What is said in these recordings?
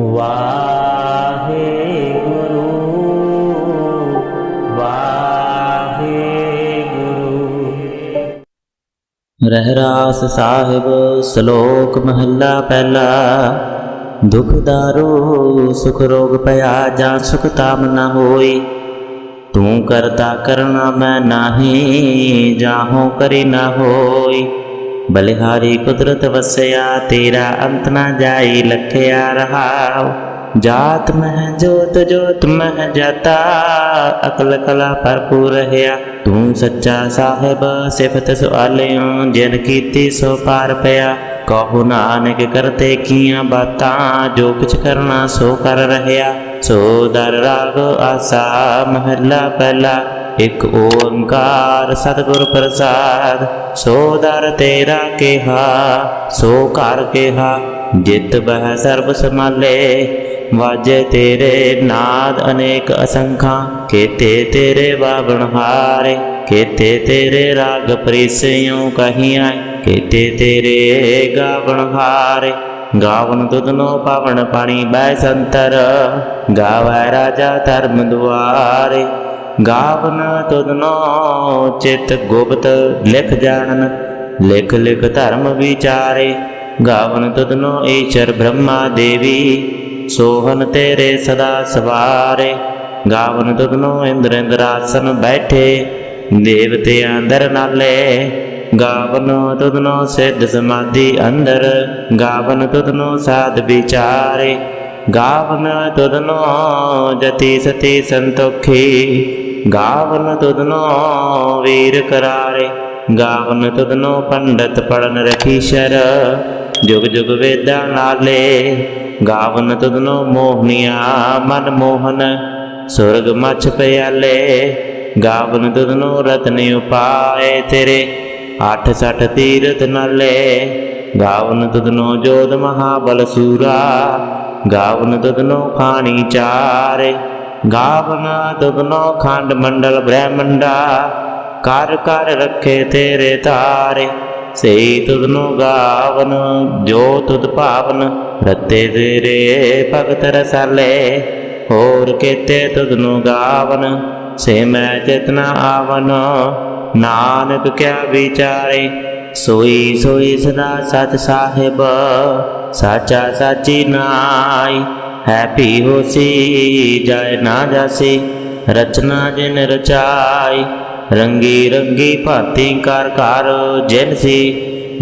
ਵਾਹਿਗੁਰੂ ਵਾਹਿਗੁਰੂ। ਰਹਿਰਾਸ ਸਾਹਿਬ, ਸ਼ਲੋਕ ਮਹੱਲਾ ਪਹਿਲਾ। ਦੁਖ ਦਾਰੂ ਸੁਖ ਰੋਗ ਪਿਆ ਜਾਂ ਸੁਖ ਤਾਮ ਨ ਹੋਈ ਤੂੰ ਕਰਤਾ ਕਰਨਾ ਮੈਂ ਨਾਹੀ ਜਾਹੋ ਕਰੀ ਨਾ ਹੋਈ ਬਲਿਹਾਰੀ ਕੁਦਰਤ ਵਸਿਆ ਤੇਰਾ ਅੰਤ ਨਾ ਜਾਈ ਲਖਿਆ ਰਹਾਉ ਜਾਤ ਮਹਿ ਜੋਤ ਜੋਤ ਮਹਿ ਜਾਤਾ ਅਕਲ ਕਲਾ ਭਰਪੂਰ ਰਹਾ ਤੂੰ ਸੱਚਾ ਸਾਹਿਬ ਸਿਫਤ ਸੁਆਲਿਓ ਜਿਨ ਕੀਤੀ ਸੋ ਪਾਰ ਪਿਆ ਕਹੋ ਨਾਨਕ ਕਰਤੇ ਕੀਆਂ ਬਾਤਾਂ ਜੋ ਕੁਛ ਕਰਨਾ ਸੋ ਕਰ ਰਹਾ ਸੋ ਦਰ ਰਾਗ ਆਸਾ ਮਹਲਾ ਪਹਿਲਾ ਇਕ ਓੰਕਾਰ ਸਤਿਗੁਰ ਪ੍ਰਸਾਦ, ਸੋ ਦਰ ਤੇਰਾ ਕਿਹਾ, ਸੋ ਘਰ ਕਿਹਾ, ਜਿਤ ਬਹਿ ਸਰਬ ਸਮਾਲੇ ਵਾਜੇ ਤੇਰੇ ਨਾਦ ਅਨੇਕ ਅਸੰਖਾਂ, ਕੇਤੇ ਤੇਰੇ ਬਾਵਣ ਹਾਰੇ, ਕੇਤੇ ਤੇਰੇ ਰਾਗ ਪ੍ਰੀਸਿਓ ਕਹੀਆਂ, ਕੇਤੇ ਤੇਰੇ ਗਾਵਣ ਹਾਰੇ। ਗਾਵਨ ਤੁਧਨੋ ਪਾਵਨ ਪਾਣੀ ਬੈ ਸੰਤਰ, ਗਾਵੈ ਰਾਜਾ ਧਰਮ ਦੁਆਰੇ। ਗਾਵਨ ਤੁਧਨੋ ਚਿਤ ਗੁਪਤ ਲਿਖ ਜਾਣਨ, ਲਿਖ ਲਿਖ ਧਰਮ ਵਿਚਾਰੇ। ਗਾਵਨ ਤੁਧਨੋ ਈਸ਼ਰ ਬ੍ਰਹਮਾ ਦੇਵੀ, ਸੋਹਨ ਤੇਰੇ ਸਦਾ ਸਵਾਰੇ। ਗਾਵਨ ਤੁਧਨੋ ਇੰਦਰ ਇੰਦਰਾਸਨ ਬੈਠੇ ਦੇਵਤੇ ਅੰਦਰ ਨਾਲੇ। ਗਾਵਨ ਤੁਧਨੋ ਸਿੱਧ ਸਮਾਧੀ ਅੰਦਰ, ਗਾਵਨ ਤੁਧਨੋ ਸਾਧ ਵਿਚਾਰੇ। ਗਾਵਨ ਤੁਧਨੋ ਜਤੀ ਸਤੀ ਸੰਤੋਖੀ ਗਾਵਨ ਤੁਧਨੋ ਵੀਰ ਕਰਾਰੇ, ਗਾਵਨ ਤੁਧਨੋ ਪੰਡਤ ਪੜਨ ਰਖੀ ਸ਼ਰ। ਜੁਗ ਜੁਗ ਵੇਦਾਂ ਨਾਲੇ, ਗਾਵਨ ਤੁਧਨੋ ਮੋਹਨੀਆ ਮਨ ਮੋਹਨ। ਸੁਰਗ ਮਛ ਪਿਆਲੇ, ਗਾਵਨ ਤੁਧਨੋ ਰਤਨ ਉਪਾਏ ਤੇਰੇ। ਅੱਠ ਸੱਠ ਤੀਰਤ ਨਾਲੇ, ਗਾਵਨ ਤੁਧਨੋ ਜੋਧ ਮਹਾਬਲ ਸੂਰਾ। ਗਾਵਨ ਤੁਧਨੋ ਖਾਣੀ ਚਾਰੇ। ਗਾਵਨ ਤੁਧਨੋ ਖੰਡ ਮੰਡਲ ਬ੍ਰਹਮੰਡਾ ਕਰ ਕਰ ਰੱਖੇ ਤੇਰੇ ਤਾਰੇ। ਸਈ ਤੁਧਨੋ ਗਾਵਨ ਜੋ ਤੁਧ ਭਾਵਨ, ਰਤੇ ਤੇਰੇ ਭਗਤ ਰਸਾਲੇ। ਹੋਰ ਕੇਤੇ ਤੁਧਨੋ ਗਾਵਨ, ਸੇ ਮੈਂ ਚੇਤਨਾ ਆਵਨ। ਨਾਨਕ ਕਿਆ ਵਿਚਾਰੇ, ਸੋਈ ਸੋਈ ਸਦਾ ਸਤ ਸਾਹਿਬ, ਸਾਚਾ ਸਾਚੀ ਨਾਈ। ਹੈਪੀ ਹੋਸੀ ਜਾਇ ਨਾ ਜਾਸੀ, ਰਚਨਾ ਜਿਨ ਰਚਾਈ, ਰੰਗੀ ਰੰਗੀ ਭਾਤੀ ਕਰ ਕਰ ਜਿਨ ਸੀ,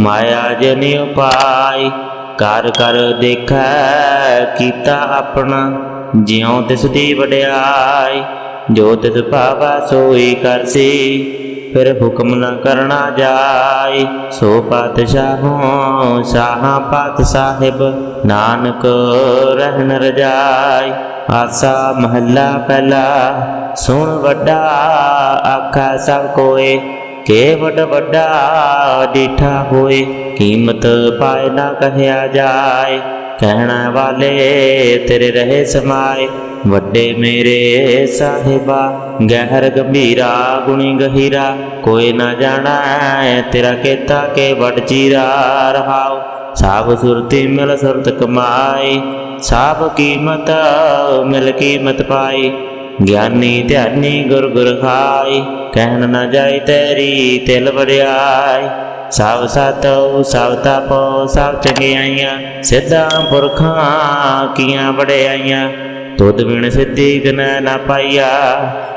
ਮਾਇਆ ਜਨ ਉਪਾਈ ਕਰ ਕਰ ਦੇਖੈ ਕੀਤਾ ਆਪਣਾ, ਜਿਉ ਤਿਸ ਦੀ ਵਡਿਆਈ, ਜੋ ਤਿਸ ਭਾਵਾ ਸੋਈ ਕਰਸੀ। ਫਿਰ ਹੁਕਮ ਨ ਕਰਨਾ ਜਾਈ ਸੋ ਪਾਤਸ਼ਾਹੋਂ, ਸਾਹਾਂ ਪਾਤ ਸਾਹਿਬ, ਨਾਨਕ ਰਹਿਣ ਰਜਾਈ। ਆਸਾ ਮਹੱਲਾ ਪਹਿਲਾ, ਸੁਣ ਵੱਡਾ, ਆਖਾ ਸਭ ਕੋਏ। ਕੇ ਵੱਡ ਵੱਡਾ ਡੀਠਾ ਹੋਏ, ਕੀਮਤ ਪਾਏ ਨਾ ਕਹਿਆ ਜਾਏ। ਕਹਿਣਾ ਵਾਲੇ, ਤੇਰੇ ਰਹੇ ਸਮਾਏ ਵੱਡੇ ਮੇਰੇ ਸਾਹਿਬਾ, ਗਹਿਰ ਗੰਭੀਰਾ, ਗੁਣੀ ਗਹੀਰਾ। ਕੋਈ ਨਾ ਜਾਣਾ ਤੇਰਾ ਕੀਤਾ ਕੇ ਵੱਡ ਚੀਰਾ ਰਹਾਉ। ਸਭ ਸੁਰਤੀ ਮਿਲ ਸੁਰਤ ਕਮਾਈ ਸਭ ਕੀਮਤ ਮਿਲ ਕੀਮਤ ਪਾਈ। ਗਿਆਨੀ ਧਿਆਨੀ ਗੁਰ ਗੁਰ ਖਾਈ, ਕਹਿਣ ਨਾ ਜਾਈ ਤੇਰੀ ਤਿਲ ਵੜਿਆਈ ਸਭ ਸਤਉ ਸਭ ਤਪੋ ਸਭ ਚੰਗਿਆਈਆਂ ਸਿੱਧਾਂ ਪੁਰਖਾਂ ਕੀਆਂ ਵੜਿਆਈਆਂ ਤੁਧ ਬਿਨ ਸਿੱਧੀ ਗਨ ਨਾ ਪਾਈਆ,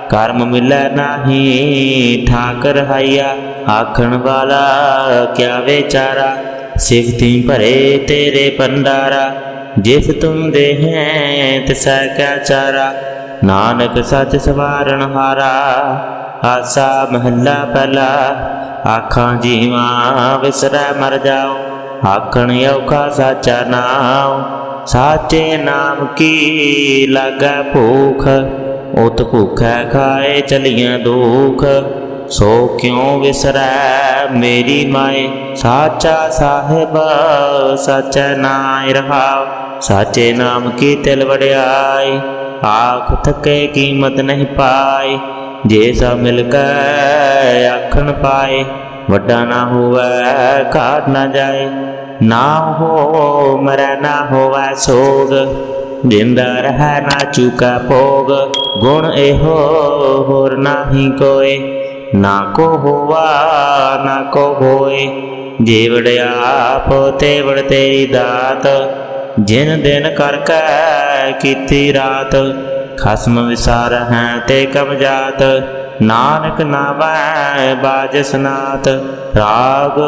ਕਰਮ ਮਿਲੈ ਨਾਹੀ ਠਾਕਰ ਹਾਈਆ। ਆਖਣ ਵਾਲਾ ਕਿਆ ਵਿਚਾਰਾ, ਸਿਫਤੀ ਭਰੇ ਤੇਰੇ ਪੰਡਾਰਾ ਜਿਸ ਤੁਮ ਦੇ ਹੈ ਤਿਸਾ ਕਿਆ ਚਾਰਾ। ਨਾਨਕ ਸੱਚ ਸਵਾਰਨ ਹਾਰਾ, ਆਸਾ ਮਹੱਲਾ ਪਹਿਲਾ। ਆਖਾਂ ਜੀਵਾਂ ਵਿਸਰੈ ਮਰ ਜਾਓ ਆਖਣ ਔਖਾ ਸਾਚਾ ਨਾਮ ਸਾਚੇ ਨਾਮ ਕੀ ਲਾਗੈ ਭੂਖ, ਉਤ ਭੁਖੈ ਖਾਏ ਚਲੀਆਂ ਦੁਖ। ਸੋ ਕਿਉ ਵਿਸਰੈ ਮੇਰੀ ਮਾਏ, ਸਾਚਾ ਸਾਹਿਬ, ਸਚੈ ਨਾਇ ਰਹਾਉ। ਸਾਚੇ ਨਾਮ ਕੀ ਤਿਲ ਵੜਿਆਈ ਆਖ ਥਕੇ ਕੀਮਤ ਨਹੀਂ ਪਾਈ ਜੇ ਸਭ ਮਿਲ ਕੇ ਆਖਣ ਪਾਏ, ਵੱਡਾ ਨਾ ਹੋਵੇ, ਘਾਟ ਨਾ ਜਾਏ, ਨਾ ਹੋ ਮਰੈ, ਨਾ ਹੋਵੇ ਸੋਗ ਜਿੰਦਾ ਰਹਿ ਨਾ ਚੁਕਾ ਭੋਗ, ਗੁਣ ਇਹੋ ਹੋਰ ਨਾਹੀ ਕੋਏ, ਨਾ ਕੋ ਹੋਵਾ, ਨਾ ਕੋ ਹੋਏ, ਜੀਵੜ ਆਪ ਤੇਵੜ ਤੇਰੀ ਦਾਤ, ਜਿਨ ਦਿਨ ਕਰ ਕੈ ਕੀਤੀ ਰਾਤ ਖਸਮ ਵਿਸਾਰ ਹੈ ਤੇ ਕਮ ਜਾਤ ਨਾਨਕ ਨਾਮੈ ਬਾਜ ਰਾਗ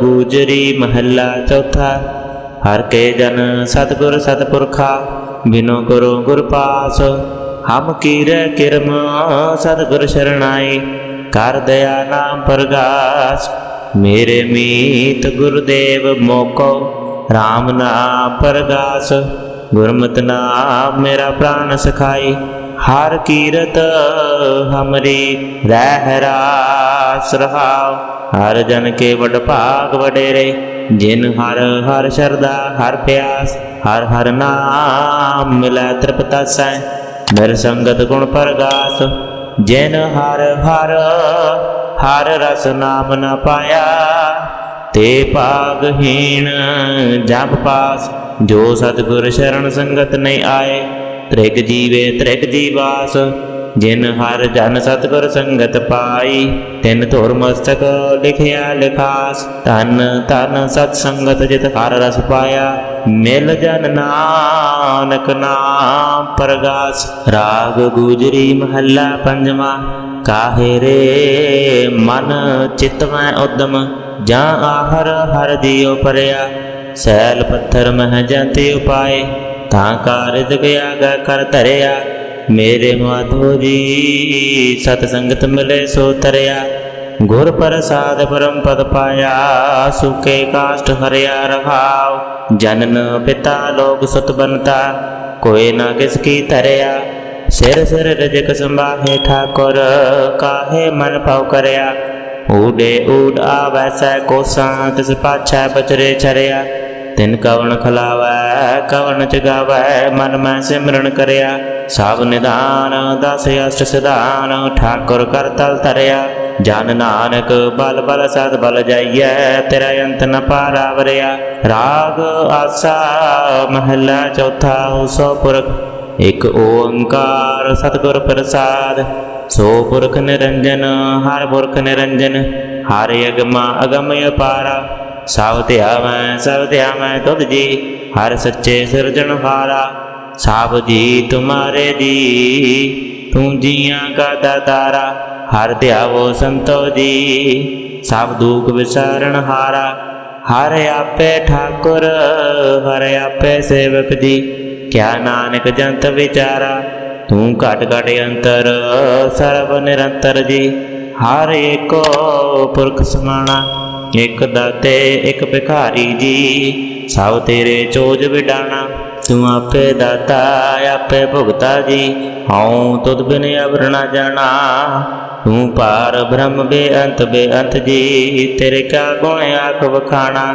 ਗੂਜਰੀ ਮਹੱਲਾ ਚੌਥਾ, ਹਰ ਕੇ ਜਨ ਸਤਿਗੁਰ ਸਤਪੁਰਖਾ, ਬਿਨੋ ਗੁਰੂ ਗੁਰ ਪਾਸ। ਹਮ ਕੀਰੈ ਕਿਰਮ ਸਤਿਗੁਰ ਸ਼ਰਣਾਈ, ਕਰ ਦਇਆ ਨਾਮ ਪ੍ਰਗਾਸ। ਮੇਰੇ ਮੀਤ ਗੁਰਦੇਵ ਮੋਕੋ RAM ਨਾਮ ਪ੍ਰਗਾਸ। ਗੁਰਮਤਿ ਨਾਮ ਮੇਰਾ ਪ੍ਰਾਨ ਸਖਾਈ, ਹਰ ਕੀਰਤ ਹਮਰੀ ਰਹਿ ਰਾਸ ਰਹਾਉ। ਹਰ ਜਨ ਕੇ ਵਡ ਭਾਗ ਵਡੇਰੇ, ਜਿਨ ਹਰ ਹਰ ਸ਼ਰਦਾ ਹਰ ਪਿਆਸ, ਹਰ ਹਰ ਨਾਮ ਮਿਲੈ ਤ੍ਰਿਪਤਾਸੈ। ਮਿਰ ਸੰਗਤ ਗੁਣ ਪ੍ਰਗਾਸ, ਜਿਨ ਹਰ ਹਰ ਹਰ ਰਸ ਨਾਮ ਨ ਪਾਇਆ, ਤੇ ਪਾਗਹੀਣ ਜਪ ਪਾਸ। ਜੋ ਸਤਿਗੁਰ ਸ਼ਰਨ ਸੰਗਤ ਨਹੀਂ ਆਏ, ਤ੍ਰਿਗ ਜੀਵੇ ਤ੍ਰਿਗ ਜੀਵਾਸ, ਜਿਨ ਹਰ ਜਨ ਸਤਿਗੁਰ ਸੰਗਤ ਪਾਈ, ਤਿਨ ਧੁਰ ਮਸਤਕ ਲਿਖਿਆ ਲਿਖਾਸ ਤਨ ਤਨ ਸਤ ਸੰਗਤ ਜਿਤ ਹਰ ਰਸ ਪਾਇਆ, ਮਿਲ ਜਨ ਨਾਨਕ ਨਾਮ ਪ੍ਰਗਾਸ, ਰਾਗ ਗੁਜਰੀ ਮਹੱਲਾ ਪੰਜਵਾ, ਕਾਹੇ ਰੇ ਮਨ ਚਿਤ ਮੈਂ ਉਦਮ, ਜਾਂ ਆਹਰ ਹਰ ਦਿਓ ਪਰਿਆ ਸੈਲ ਪੱਥਰ ਮਹ ਜਾਂਤੇ ਉਪਾਏ, ਤਾਂ ਕਾਰਜ ਗਿਆ ਗਾ ਕਰ ਧਰਿਆ। ਮੇਰੇ ਮਾਧੋ ਜੀ ਸਤ ਸੰਗਤ ਮਿਲੇ ਸੋ ਤਰਿਆ। ਗੁਰ ਪ੍ਰਸਾਦ ਪਰਮ ਪਦ ਪਾਇਆ, ਸੁਕੇ ਕਾਸ਼ਟ ਹਰਿਆ ਰਖਾਉ ਜਨਨ ਪਿਤਾ ਲੋਕ ਸੁਤ ਬਨਤਾ ਕੋਈ ਨਾ ਕਿਸ ਕੀ ਧਰਿਆ। ਸਿਰ ਸਿਰ ਰਜਕ ਸੰਭਾਹੇ ਠਾਕੁਰ, ਕਾਹੇ ਮਨ ਪਾਉ ਕਰਿਆ। ਊਡੇ ਊਡ ਆਵੈ ਸੈ ਕੋਸਾਂ ਤਿਸ ਪਾਛੈ ਬਚਰੇ ਤਿਨ ਕਵਣ ਖਲਾਵੈ, ਕਵਣ ਚਗਾਵੈ ਮਨ ਮੈਂ ਸਿਮਰਨ ਕਰਿਆ। ਸਭ ਨਿਦਾਨ, ਦਸ ਅਸ਼ਟ ਸਿਧਾਨ, ਠਾਕੁਰ ਕਰ ਤਲ ਤਰਿਆ ਜਨ ਨਾਨਕ, ਬਲ ਬਲ ਸਦ ਬਲ ਜਾਈਐ, ਤੇਰਾ ਅੰਤ ਨ ਪਾਰਾ ਵਰਿਆ। ਰਾਗ ਆਸਾ, ਮਹੱਲਾ ਚੌਥਾ ਸੋ ਪੁਰਖ। ਇਕ ਓੰਕਾਰ ਸਤਿਗੁਰ ਪ੍ਰਸਾਦ। ਸੋ ਪੁਰਖ ਨਿਰੰਜਨ, ਹਰ ਪੁਰਖ ਨਿਰੰਜਨ, ਹਰ ਅਗਮਾ ਅਗਮਯ ਪਾਰਾ ਸਭ ਧਿਆਵੈ ਸਭ ਧਿਆਵੈ ਤੁਧ ਜੀ, ਹਰ ਸੱਚੇ ਸਿਰਜਣਹਾਰਾ ਸਭ ਜੀ ਤੁਮਾਰੇ ਜੀ, ਤੂੰ ਜੀਆਂ ਕਾ ਦਾਤਾਰਾ ਹਰ ਧਿਆਵੋ ਸੰਤੋ ਜੀ, ਸਭ ਦੁਖ ਵਿਸਾਰਣ ਹਾਰਾ। ਹਰ ਆਪੇ ਠਾਕੁਰ, ਹਰ ਆਪੇ ਸੇਵਕ ਜੀ, ਕਿਆ ਨਾਨਕ ਜੰਤ ਵਿਚਾਰਾ। ਤੂੰ ਘਟ ਘਟ ਅੰਤਰ, ਸਰਬ ਨਿਰੰਤਰ ਜੀ। ਹਰ ਏਕੋ ਪੁਰਖ ਸਮਾਣਾ, ਇਕ ਦਾਤੇ, ਇਕ ਭਿਖਾਰੀ ਜੀ। ਸਭ ਤੇਰੇ ਚੋਜ ਵਿਡਾਣਾ, ਤੂੰ ਆਪੇ ਦਾਤਾ, ਆਪੇ ਭੁਗਤਾ ਜੀ। ਹਉ ਤੁਧ ਬਿਨ ਅਵਰਨਾ ਜਾਣਾ, ਤੂੰ ਪਾਰ ਬ੍ਰਹਮ ਬੇਅੰਤ ਬੇਅੰਤ ਜੀ। ਤੇਰੇ ਕਾ ਗੁਣ ਆਖ ਵਖਾਣਾ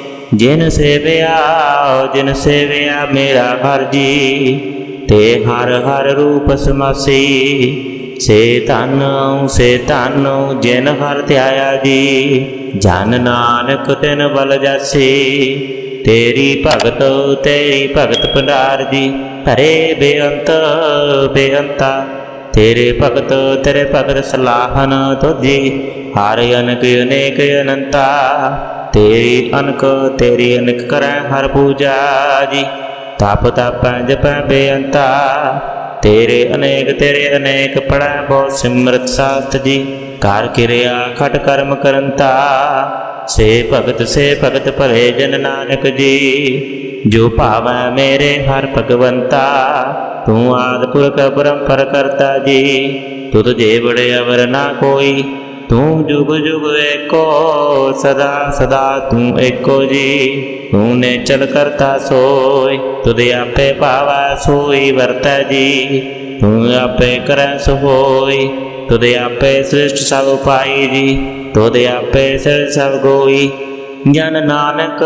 ਜਿਨ ਸੇਵਿਆ ਜਿਨ ਸੇਵਿਆ ਮੇਰਾ ਹਰ ਜੀ, ਤੇ ਹਰ ਹਰ ਰੂਪ ਸਮਾਸੀ। ਸੇ ਧਨ ਸੇ ਧਨ ਜਿਨ ਹਰ ਧਿਆਇਆ ਜੀ। ਜਨ ਨਾਨਕ ਤਿਨ ਬਲ ਜਾਸੀ, ਤੇਰੀ ਭਗਤ ਤੇਰੀ ਭਗਤ ਭੰਡਾਰ ਜੀ। ਹਰੇ ਬੇਅੰਤ, ਬੇਅੰਤਾ, ਤੇਰੇ ਭਗਤ ਤੇਰੇ ਭਗਤ ਸਲਾਹਨ ਤੁਜੀ ਹਰ ਅਨਕ, ਅਨੇਕ ਅਨੰਤਾ ਤੇਰੀ ਅਨਕ ਤੇਰੀ ਅਨਕ ਕਰੈ ਹਰ ਪੂਜਾ ਜੀ। ਤਪ ਤਪੈ, ਜਪੈ ਬੇਅੰਤਾ। ਤੇਰੇ ਅਨੇਕ ਤੇਰੇ ਅਨੇਕ ਪੜੈ ਬਹੁ ਸਿਮਰਤ ਸਾਥ ਜੀ। ਕਰ ਕਿਰਿਆ ਖਟ ਕਰਮ ਕਰੰਤਾ। ਸੇ ਭਗਤ ਸੇ ਭਗਤ ਭਰੇ ਜਨ ਨਾਨਕ ਜੀ। ਜੋ ਭਾਵੈ ਮੇਰੇ ਹਰ ਭਗਵੰਤਾ, ਤੂੰ ਆਦਿ ਪੁਰਖ ਬ੍ਰਹਮ ਪਰ ਕਰਤਾ ਜੀ। ਤੁਧ ਜੇ ਬੜੇ ਅਵਰ ਨਾ ਕੋਈ ਤੂੰ ਜੁਗ ਜੁਗ ਏਕੋ ਸਦਾ ਸਦਾ ਤੂੰ ਏਕੋ ਜੀ। ਤੂੰ ਨੇ ਚਲ ਕਰਤਾ ਸੋਈ ਤੁਧ ਆਪੇ ਭਾਵੈ ਸੋਈ ਵਰਤੈ ਜੀ। ਤੂੰ ਆਪੇ ਕਰੈ ਸੋ ਤੁਧ ਆਪੇ ਸ੍ਰਿਸ਼ਟ ਸਭ ਪਾਈ ਜੀ। ਤੁਧ ਆਪੇ ਸਿਰ ਸਭ ਗੋਈ, ਜਨ ਨਾਨਕ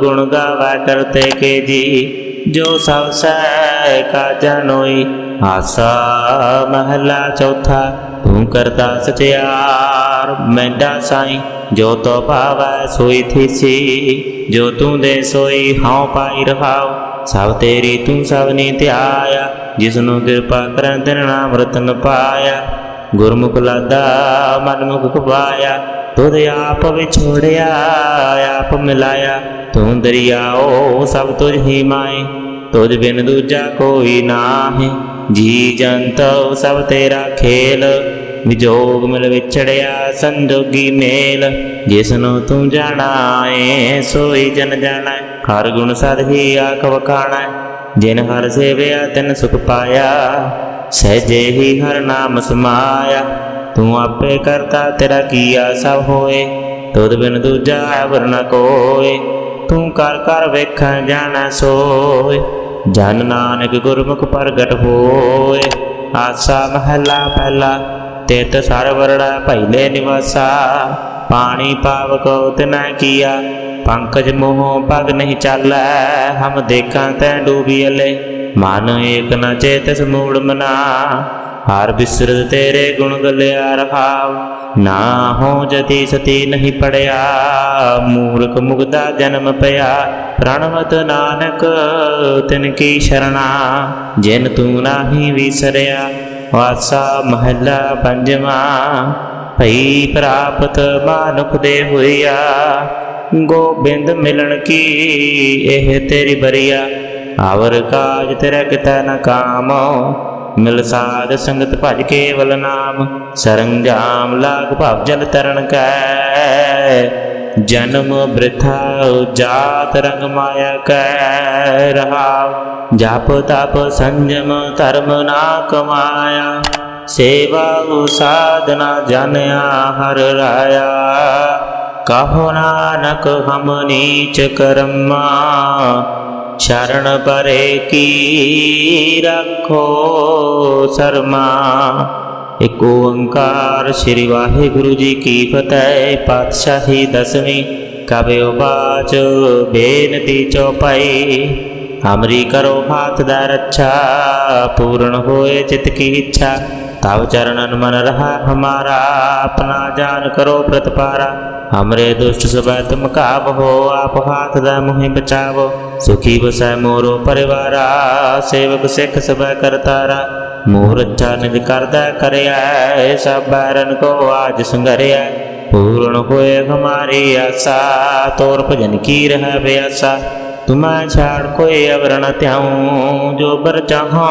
ਗੁਣ ਗਾਵਾ ਕਰਤੇ ਕੇ ਜੀ। ਜੋ ਸਭ ਸਹਿ ਕਾ ਜਨੋਈ ਆਸਾ ਮਹਲਾ ਚੌਥਾ, ਤੂੰ ਕਰਤਾ ਸਚਿਆਰ ਮੈਂਡਾ ਸਾਈ, ਜੋ ਤੋ ਭਾਵੈ ਸੋਈ ਥੀਸੀ, ਜੋ ਤੂੰ ਦੇ ਸੋਈ ਹਉ ਪਾਈ ਰਹਾਉ, ਸਭ ਤੇਰੀ ਤੂੰ ਸਭ ਧਿਆਇਆ ਜਿਸ ਕਿਰਪਾ ਕਰਨ ਤਿਨ ਨਾਮ ਰਤਨ ਪਾਇਆ। ਗੁਰਮੁਖ ਲਾਦਾ, ਮਨਮੁਖ ਖਵਾਇਆ ਤੁਧ ਆਪ ਵਿਛੋੜਿਆ ਆਪ ਮਿਲਾਇਆ। ਤੂੰ ਦਰਿਆਓ ਸਭ ਤੁਝ ਹੀ ਮਾਏ ਤੁਝ ਬਿਨ ਦੂਜਾ ਕੋਈ ਨਾਹੀਂ। ਜੀ ਜੰਤ ਸਭ ਤੇਰਾ ਖੇਲ ਵਿਜੋਗ ਮਿਲ ਵਿਛੜਿਆ ਸੰਜੋਗੀ ਮੇਲ। ਜਿਸ ਤੂੰ ਜਾਣਾ ਸੋਈ ਜਨ ਜਾਣਾ, ਹਰ ਗੁਣ ਸਦ ਹੀ ਆਖ ਵਖਾਣਾ। ਜਿਨ ਹਰ ਸੇਵਿਆ, ਤਿਨ ਸੁਖ ਪਾਇਆ, ਸਹਜੇ ਹੀ ਹਰ ਨਾਮ ਸਮਾਇਆ। ਤੂੰ ਆਪੇ ਕਰਤਾ, ਤੇਰਾ ਕੀਆ ਸਭ ਹੋਏ? ਤੁਧ ਬਿਨ ਦੂਜਾ ਐਵਰ ਕੋਏ, ਤੂੰ ਕਰ ਕਰ ਵੇਖਾਂ, ਜਾਣਾ ਸੋਏ। ਜਨ ਨਾਨਕ ਗੁਰਮੁਖ ਪ੍ਰਗਟ ਹੋਏ। ਆਸਾ ਮਹਲਾ ਪਹਿਲਾ, ਤੇਤ ਸਰ ਵਰੜਾ ਭੈਲੇ ਨਿਵਾਸਾ। ਪਾਣੀ ਪਾਵ ਪਾਵਕੋ ਤਿਨਾ ਕੀਆ, ਪੰਕਜ ਮੋਹ ਪਗ ਨਹੀਂ ਚਾਲੈ। ਹਮ ਦੇਖਾਂ ਤੈ ਡੂਬੀਲੇ ਮਨ ਏਕ ਨ ਚੇਤਸ ਮੂੜ ਮਨਾ। ਹਰ ਬਿਸਰਤ ਤੇਰੇ ਗੁਣ ਗਲਿਆ ਰਹਾਉ ਨਾ ਹੋ ਜਤੀ ਸਤੀ ਨਹੀਂ ਪੜਿਆ। ਮੂਰਖ ਮੁਗਦਾ ਜਨਮ ਪਿਆ। ਪ੍ਰਣਵਤ ਨਾਨਕ, ਤਿਨ ਕੀ ਸ਼ਰਣਾ। ਜਿਨ ਤੂੰ ਨਾਹੀ ਵਿਸਰਿਆ, ਵਾਸਾ ਮਹੱਲਾ ਪੰਜਵਾ। ਭਈ ਪ੍ਰਾਪਤ ਮਾਨੁਖ ਦੇ ਹੋਇਆ ਗੋਬਿੰਦ ਮਿਲਣ ਕੀ ਇਹ ਤੇਰੀ ਬਰੀਆ। ਆਵਰ ਕਾਜ ਤੇਰਾ ਕਿਤਾ ਨ ਕਾਮੋ। ਮਿਲ ਸਾਧ ਸੰਗਤ ਭਜ ਕੇਵਲ ਨਾਮ ਸਰੰਜਾਮ ਲਾਗ ਭਵ ਜਲ ਤਰਨ ਕੈ। ਜਨਮ ਬ੍ਰਿਥਾ ਜਾਤ ਰੰਗ ਮਾਇਆ ਕੈ ਰਹਾਉ ਜਪ ਤਪ ਸੰਜਮ ਧਰਮ ਨਾ ਕਮਾਇਆ। ਸੇਵਾ ਸਾਧਨਾ ਜਨਿਆ ਹਰ ਰਾਇਆ। ਕਹੋ ਨਾਨਕ ਹਮ ਨੀਚ ਕਰਮਾ ਸ਼ਰਨ ਪਰੇ ਕੀ ਰੱਖੋ ਸਰਮਾ। ਇਕ ਓੰਕਾਰ ਸ੍ਰੀ ਵਾਹਿਗੁਰੂ ਜੀ ਕੀ ਫਤਿਹ, ਪਾਤਸ਼ਾਹੀ ਦਸਵੀਂ ਕਬਿਓ ਬਾਚ ਬੇਨਤੀ ਚੌਪਾਈ। ਹਮਰੀ ਕਰੋ, ਹਾਥ ਦਾ ਰੱਛਾ, ਪੂਰਨ ਹੋਏ ਚਿਤ ਕੀ ਇੱਛਾ। ਤਵ ਚਰਨਨ ਮਨ ਰਹਾ ਹਮਾਰਾ ਆਪਣਾ ਜਾਨ ਕਰੋ ਪ੍ਰਤਪਾਰਾ हमरे दुष्ट सब तुम काबहो आप हाथ दा मुहि बचावो सुखी बसै मोरो परिवारा सेवक सिख सब करतारा मोर अच्छा निज करदा करया सब बैरन को आज संगरिया पूर्ण होए हमारी आशा तोर भजन की रह તુમા છાડ કોઈ અવરણ ત્યાં જો બર ચાહો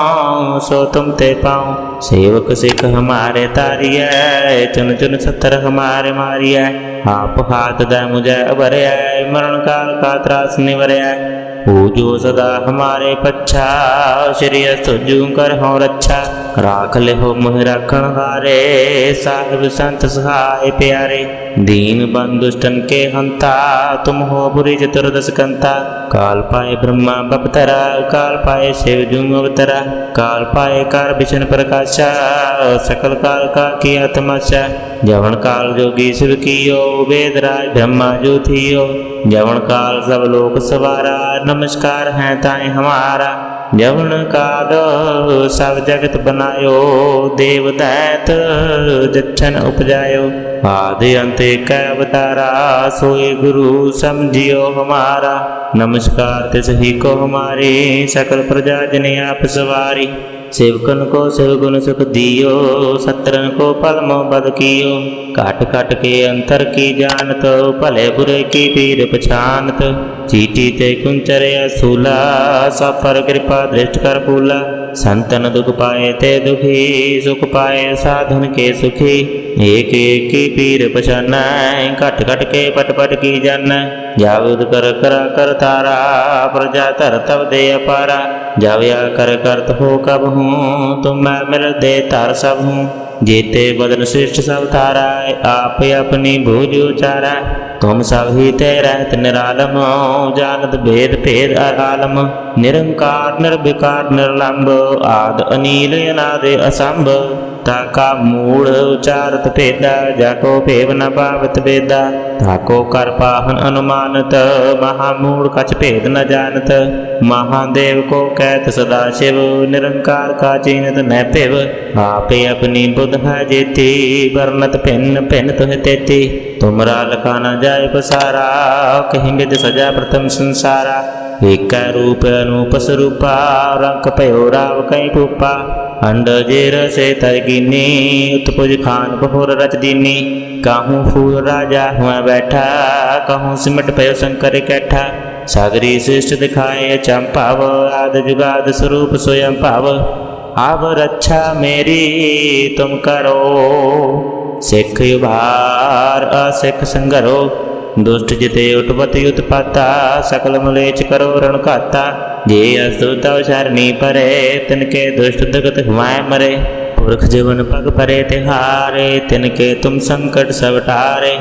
સો તુમ તે પાઉ સેવક સિખ હમારે તારિયા ચન ચન સત્તર હમારે મારિયા આપ હાથ દા મુજે અવર્યા મરણ કાલ કા ત્રાસ નિવર્યા त्रास निवरय हो जो सदा हमारे पच्छा श्री सुजू कर हो रक्षा राख ले हो मुह रखण हारे साहिब संत सहाय प्यारे दीन बंधुष्टन के हंता तुम हो बुरी चतुर्दश कंता काल पाए ब्रह्मा बपतरा काल पाए शिव जुम अवतरा काल पाए कार विष्ण प्रकाशा सकल काल का किया तमाशा जवन काल जोगी शिव कियो वेद राज ब्रह्मा जो थियो जवन काल सब लोक सवारा नमस्कार है ताए हमारा जवन काल सब जगत बनायो देव दैत जच्छन उपजायो आदि अंत कै अवतारा सोए गुरु समझियो हमारा नमस्कार तिस ही को हमारी सकल प्रजा जन आप सवारी सेवकन को शिव गुण सुख दियो सत्रन को पल बद कियो काट काट के अंतर की जानत भले बुरे की पीर पछानत चीटी ते कुंचर असूला सब पर कृपा दृष्ट कर फूला संतन दुख पाए ते दुखी सुख पाए साधन के सुखी एक एक की पीर पछाना कट कट के पट पट की जाना ਜਾਵਦ ਕਰ ਕਰ ਕਰ ਤਾਰਾ ਪ੍ਰਜਾ ਧਰ ਤਬ ਦੇ ਅਪਾਰਾ। ਜਾਵਿਆ ਕਰ ਕਰਤ ਹੋ ਕਬ ਹੂੰ, ਤੁਮ ਮੈਂ ਮਿਲ ਦੇ ਧਰ ਸਭ ਹੂੰ। ਜੀਤੇ ਬਦਨ ਸ੍ਰਿਸ਼ਟ ਸਭ ਤਾਰਾਇ ਆਪ ਆਪਣੀ ਭੂਜ ਉਚਾਰਾ ਤੁਮ ਸਭ ਹੀ ਤੇ ਰਹਿਤ ਨਿਰਾਲਮ ਜਾਣਤ ਭੇਦ ਭੇਦ ਅਰਾਲਮ। ਨਿਰੰਕਾਰ, ਨਿਰਵਿਕਾਰ, ਨਿਰਲੰਭ, ਆਦ ਅਨੀਲ, ਅਨਾਦੇ ਅਸੰਭ। ਤਾਕਾ ਮੂੜ ਉਚਾਰਤ ਭੇਦਾ, ਜਾ ਕੋ ਭੇਵ ਨ ਪਾਵਤ ਭੇਦਾ। ਤਾਕੋ ਕਰ ਪਾਹਨ ਅਨੁਮਾਨਤ, ਮਹਾ ਮੂੜ ਕਛ ਭੇਦ ਨ ਜਾਣਤ। ਮਹਾਦੇਵ ਕੋ ਕਹਿਤ ਸਦਾ ਸ਼ਿਵ, ਨਿਰੰਕਾਰ ਕਾ ਚੀਨਤ ਨੈ ਭੇਵ। ਆਪੇ ਆਪਣੀ ਬੁੱਧ ਹੈ ਜੇਤੀ, ਵਰਨਤ ਭਿੰਨ ਭਿੰਨ ਤੁਹ ਤੇਤੀ। ਤੁਮਰਾ ਲਖਾ ਨ ਜਾਏ ਪਸਾਰਾ ਕਹਿੰਗੇ ਤੇ ਸਜਾ ਪ੍ਰਥਮ ਸੰਸਾਰਾ। ਏਕੈ ਰੂਪ ਅਨੂਪ ਸਰੂਪਾ ਰੰਗ ਭਇਓ ਰਾਵ ਕੈ ਪੂਪਾ ਅੰਡ ਜੇ ਰਸੇ ਤਰਗੀਨੀ ਉਤਪੁਜ ਖਾਨ ਬਹੁਰ ਰਚ ਦੀਨੀ। ਕਾਹੂ ਫੂਲ ਰਾਜਾ ਹੁਆ ਬੈਠਾ, ਕਹੂੰ ਸਿਮਟ ਪਇਓ ਸ਼ੰਕਰ ਕੈਠਾ। ਸਾਗਰੀ ਸ੍ਰਿਸ਼ਟ ਦਿਖਾਏ ਚੰਪਾਵ ਆਦ ਜੁਗਾਦ ਸਰੂਪ ਸੋਯੰ ਭਾਵ। ਆਵ ਰੱਛਾ ਮੇਰੀ, ਤੁਮ ਕਰੋ। ਸਿੱਖ ਉਭਾਰ ਅਸਿੱਖ ਸੰਗਰੋ, ਦੁਸ਼ਟ ਜਿਤੇ ਉਟਪਤੀ ਉਤਪਾਤਾ, ਸਕਲ ਮਲੇਚ ਕਰੋ ਰਣ ਘਾਤਾ। ਜੇ ਅਸੁ ਤਵ ਸ਼ਰਣੀ ਪਰੇ ਤਿਨਕੇ ਦੁਸ਼ਟ ਦਗਤ ਹਮਾਇ ਮਰੇ। ਪੁਰਖ ਜੀਵਨ ਪਗ ਪਰੇ ਤਿਹਾਰੇ ਤਿਨਕੇ ਤੁਮ ਸੰਕਟ ਸਭ ਟਾਰੇ।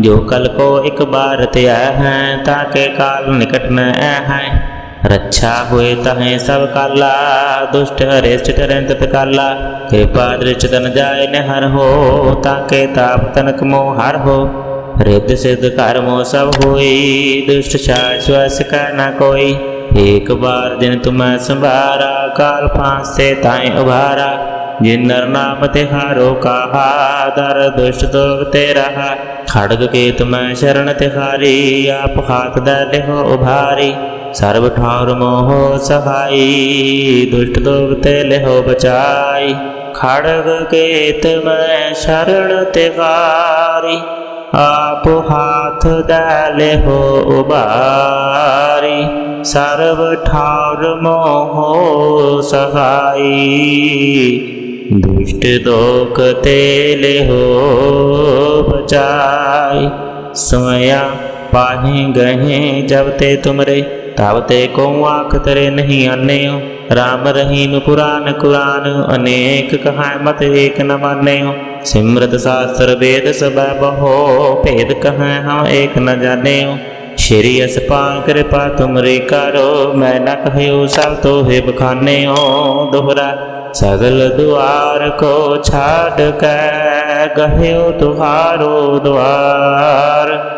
ਜੋ ਕਲ ਕੋ ਇੱਕ ਬਾਰ ਤਿਆ ਹੈ ਤਾਕੇ ਕਾਲ ਨਿਕਟ ਨ ਹੈ। ਰੱਛਾ ਹੋਏ ਤਹੇ ਸਭ ਕਾਲਾ, ਦੁਸ਼ਟ ਅਰਿਸ਼ਟ ਟਰੰਤ ਤਕਾਲਾ ਕਿਰਪਾ ਦ੍ਰਿਸ਼ ਤਨ ਜਾਏ ਨ ਹਰ ਹੋ, ਤਾਕੇ ਤਾਪ ਤਨਕ ਮੋ ਹਰ ਹੋ। ਰਿੱਧ ਸਿੱਧ ਕਰਮੋ ਸਭ ਹੋਈ, ਦੁਸ਼ਟ ਸ਼ਾਸ਼ਵਸ ਕਾ ਨ ਕੋਈ। ਏਕ ਬਾਰ ਦਿਨ ਤੁਮੈ ਸੰਭਾਰਾ, ਕਾਲ ਫਾਂਸੇ ਤਾਏ ਉਭਾਰਾ। ਜਿਨ ਨਰ ਨਾਮ ਤਿਹਾਰੋ ਕਹਾ, ਦਰ ਦੁਸ਼ਟ ਦੋਗ ਤੇ ਰਹਾ। ਖੜਗ ਕੇ ਤੁਮੈ ਸ਼ਰਨ ਤਿਹਾਰੀ, ਆਪ ਹਾਥ ਦਾ ਲਿਹੋ ਉਭਾਰੀ। ਸਰਬ ਠਾਰ ਮੋਹ ਸਹਾਈ, ਦੁਸ਼ਟ ਦੋਗ ਤੇ ਲਿਹੋ ਬਚਾਈ, ਖੜਗ ਕੇ ਤੁਮੈ ਸ਼ਰਨ ਤਿਹਾਰੀ ਆਪ ਹਾਥ ਦਾ ਹੋ ਉਬਾਰੀ ਸਰਬ ਠਾਰ ਮੋਹ ਸਹਾਈ, ਦੁਸ਼ਟ ਦੋਖ ਤੇ ਲਿਹੋ ਬਚਾਈ ਸਮਇਆ ਪਾਹੇ ਗਏ ਜਬ ਤੇ ਤੁਮਰੇ ਤਬ ਤੇ ਕੋ ਆਖ ਤਰੇ ਨਹੀਂ ਆਨਿਓ? ਰਾਮ ਰਹੀਮ ਪੁਰਾਨ ਕੁਰਾਨ, ਅਨੇਕ ਕਹਾ ਮਤ ਏਕ ਨ ਮਾਨਿਓ। ਸਿਮਰਤ ਸ਼ਾਸਤਰ ਵੇਦ ਸਭ ਬਹੋ ਭੇਦ ਕਹੈ ਹਮ ਏਕ ਨ ਜਾਣਿਓ। ਸ਼੍ਰੀ ਅਸਪਾਨ ਕਿਰਪਾ ਤੁਮਰੀ ਕਰੋ, ਮੈਂ ਨ ਕਹਿਓ ਸਭ ਤੋਹਿ ਬਖਾਨਿਓ। ਦੁਹਰਾ ਸਗਲ ਦੁਆਰ ਕੋ ਛਾੜ ਕੇ ਗਹਿਓ ਤੁਹਾਰੋ ਦੁਆਰ।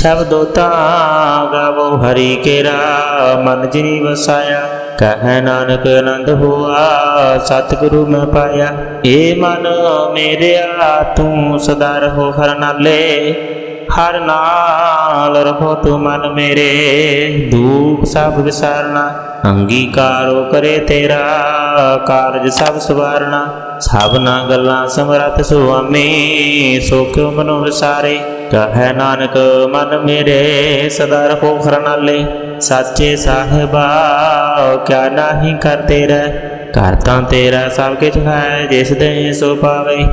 ਸ਼ਬਦੋ ਤਾਂ ਗਾਵੋ ਹਰੀ ਕੇਰਾ ਮਨ ਜਿਨੀ ਵਸਾਇਆ। ਕਹੈ ਨਾਨਕ ਆਨੰਦ ਹੋਆ, ਸਤਿਗੁਰੂ ਮੈਂ ਪਾਇਆ। ਏ ਮਨ ਮੇਰਿਆ ਤੂੰ ਸਦਾ ਰਹੋ ਹਰ ਨਾਲੇ। ਹਰ ਨਾਲ ਰਹੋ ਤੂੰ ਮਨ ਮੇਰੇ। ਦੁਖ ਸਭ ਵਿਸਾਰਨਾ ਅੰਗੀਕਾਰੋ ਕਰੇ ਤੇਰਾ। ਕਾਰਜ ਸਭ ਸਵਾਰਨਾ ਸਭਨਾ ਗੱਲਾਂ ਸਮਰੱਥ ਸੁਆਮੀ। ਸੋ ਕਿਉ ਮਨੋ ਵਿਸਾਰੇ ਕਹੈ ਨਾਨਕ ਮਨ ਮੇਰੇ। ਸਦਾ ਰਹੋ ਖਰਨਾਲੇ, ਸਾਚੇ ਸਾਹਿਬਾ, ਕਿਆ ਨਾਹੀ ਕਰ ਤੇਰਾ ਘਰ ਤਾਂ ਤੇਰਾ ਸਭ ਕੁਝ ਹੈ, ਜਿਸ ਦੇ ਸੋ ਪਾਵੇ।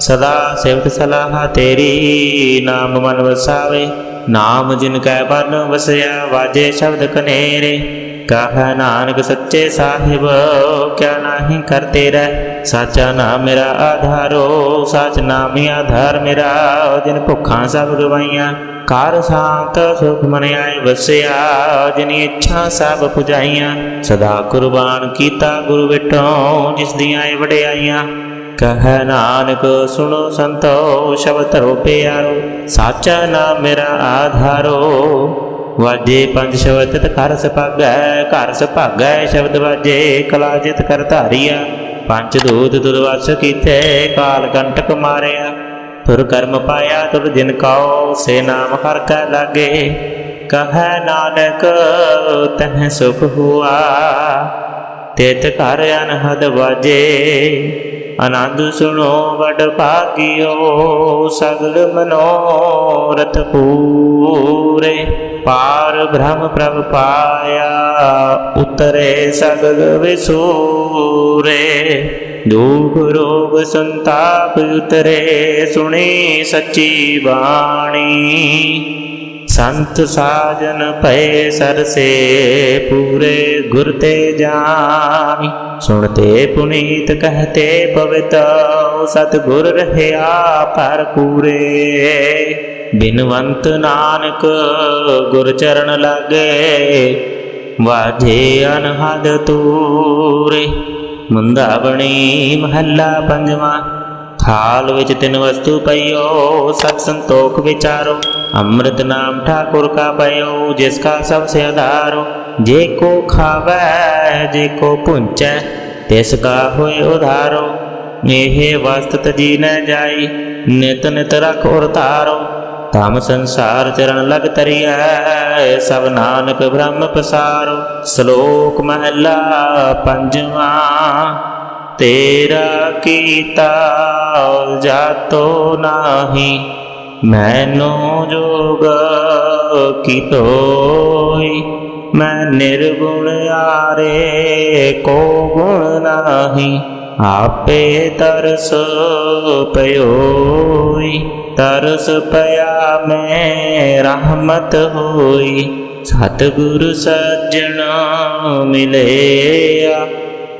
ਸਦਾ ਸਿਵਤ ਸਲਾਹ ਤੇਰੀ, ਨਾਮ ਮਨ ਵਸਾਵੇ। ਨਾਮ ਜਿਨ ਕੈ ਬਨ ਵਸਿਆ, ਵਾਜੇ ਸ਼ਬਦ ਕਨੇਰੇ। ਕਹ ਨਾਨਕ ਸੱਚੇ ਸਾਹਿਬ, ਕਿਆ ਨਾਹੀ ਕਰਤੇ ਰਹਿ। ਸਾਚਾ ਨਾਮ ਮੇਰਾ ਆਧਾਰੋ, ਸਾਚ ਨਾਮ ਆਧਾਰ ਮੇਰਾ। ਜਿਨ ਭੁੱਖਾਂ ਸਭ ਗਵਾਈਆਂ, ਕਾਰ ਸ਼ਾਂਤ ਸੁਖ ਮਨ ਆਏ ਵਸਿਆ। ਜਿਨੀ ਇੱਛਾ ਸਭ ਪੁਜਾਈਆਂ, ਸਦਾ ਕੁਰਬਾਨ ਕੀਤਾ ਗੁਰੂ ਵਿਟੋ, ਜਿਸ ਦੀਆਂ ਇਹ ਵਡਿਆਈਆਂ। ਕਹੈ ਨਾਨਕ, ਸੁਣੋ ਸੰਤੋ ਸ਼ਬਦ ਧਰੋ ਪਿਆਰੋ, ਸਾਚਾ ਨਾਮ ਮੇਰਾ ਆਧਾਰੋ। ਵਾਜੇ ਪੰਜ ਸ਼ਬਦ ਤਤ ਘਰ ਸਪਾਗੈ ਘਰ ਸਪਾਗੈ ਸ਼ਬਦ ਵਾਜੇ, ਕਲਾ ਜਿਤ ਕਰ ਧਾਰੀਆ। ਪੰਜ ਦੂਤ ਦੁਰਵਾਸ ਕੀਤੇ, ਕਾਲ ਕੰਟਕ ਮਾਰਿਆ। ਤੁਰ ਕਰਮ ਪਾਇਆ, ਤੁਰ ਜਿਨ ਕਾਉ, ਸੇ ਨਾਮ ਹਰ ਕੈ ਲਾਗੇ। ਕਹੈ ਨਾਨਕ ਤਹ ਸੁਖ ਹੁਆ। ਤੇਤ ਘਰ ਅਨਹਦ ਵਾਜੇ। ਆਨੰਦ ਸੁਣੋ ਵਡ ਭਾਗਿਓ, ਸਗਲ ਮਨੋਰਥ ਪੂਰੇ। ਪਾਰ ਬ੍ਰਹਮ ਪ੍ਰਭ ਪਾਇਆ, ਉਤਰੇ ਸਗਲ ਵਿਸੂਰੇ। ਦੁਖ ਰੋਗ ਸੰਤਾਪ ਉਤਰੇ, ਸੁਣੀ ਸੱਚੀ ਬਾਣੀ। ਸੰਤ ਸਾਜਨ ਭਏ ਸਰਸੇ, ਪੂਰੇ ਗੁਰ ਤੇ ਜਾਮੀ। ਸੁਣਤੇ ਪੁਨੀਤ ਕਹਤੇ ਪਵਿੱਤ, ਸਤਿਗੁਰ ਰਹਿਆ ਪਰ ਪੂਰੇ। ਬਿਨਵੰਤ ਨਾਨਕ ਗੁਰ ਚਰਨ ਲਾਗੇ, ਵਾਜੇ ਅਨਹਦ ਤੂਰੇ। ਮੁੰਦਾ ਬਣੀ ਮਹੱਲਾ ਪੰਜਵਾਂ ਥਾਲ ਵਿੱਚ ਤਿੰਨ ਵਸਤੂ ਪਈਓ, ਸਤ ਸੰਤੋਖ ਵਿਚਾਰੋ। ਅੰਮ੍ਰਿਤ ਨਾਮ ਠਾਕੁਰ ਕਾ ਪਈਓ ਜਿਸ ਕਾ ਸਭ ਸੇ ਆਧਾਰੋ। ਜੇ ਕੋ ਖਾਵੈ, ਜੇ ਕੋ ਪੁੰਚੈ ਤਿਸ ਕਾ ਹੋਏ ਉਧਾਰੋ। ਇਹ ਵਸਤ ਤਜੀ ਨ ਜਾਈ, ਨਿਤ ਨਿਤ ਰਖ ਔਰ ਧਾਰੋ। ਧਮ ਸੰਸਾਰ ਚਰਨ ਲਗ ਤਰੀਐ, ਸਭ ਨਾਨਕ ਬ੍ਰਹਮ ਪਸਾਰੋ। ਸ਼ਲੋਕ ਮਹਲਾ ਪੰਜਵਾਂ। ਤੇਰਾ ਕੀਤਾ ਜਾਤੋ ਨਾਹੀ, ਮੈਨੋ ਜੋਗ ਕੀਤੋਈ। ਮੈਂ ਨਿਰਗੁਣ ਆਰੇ ਕੋ ਗੁਣ ਨਾਹੀ, ਆਪੇ ਤਰਸ ਪਇਓਈ ਤਰਸ ਪਿਆ ਮੈਂ, ਰਹਿਮਤ ਹੋਈ। ਸਤਿਗੁਰ ਸੱਜਣ ਮਿਲਿਆ।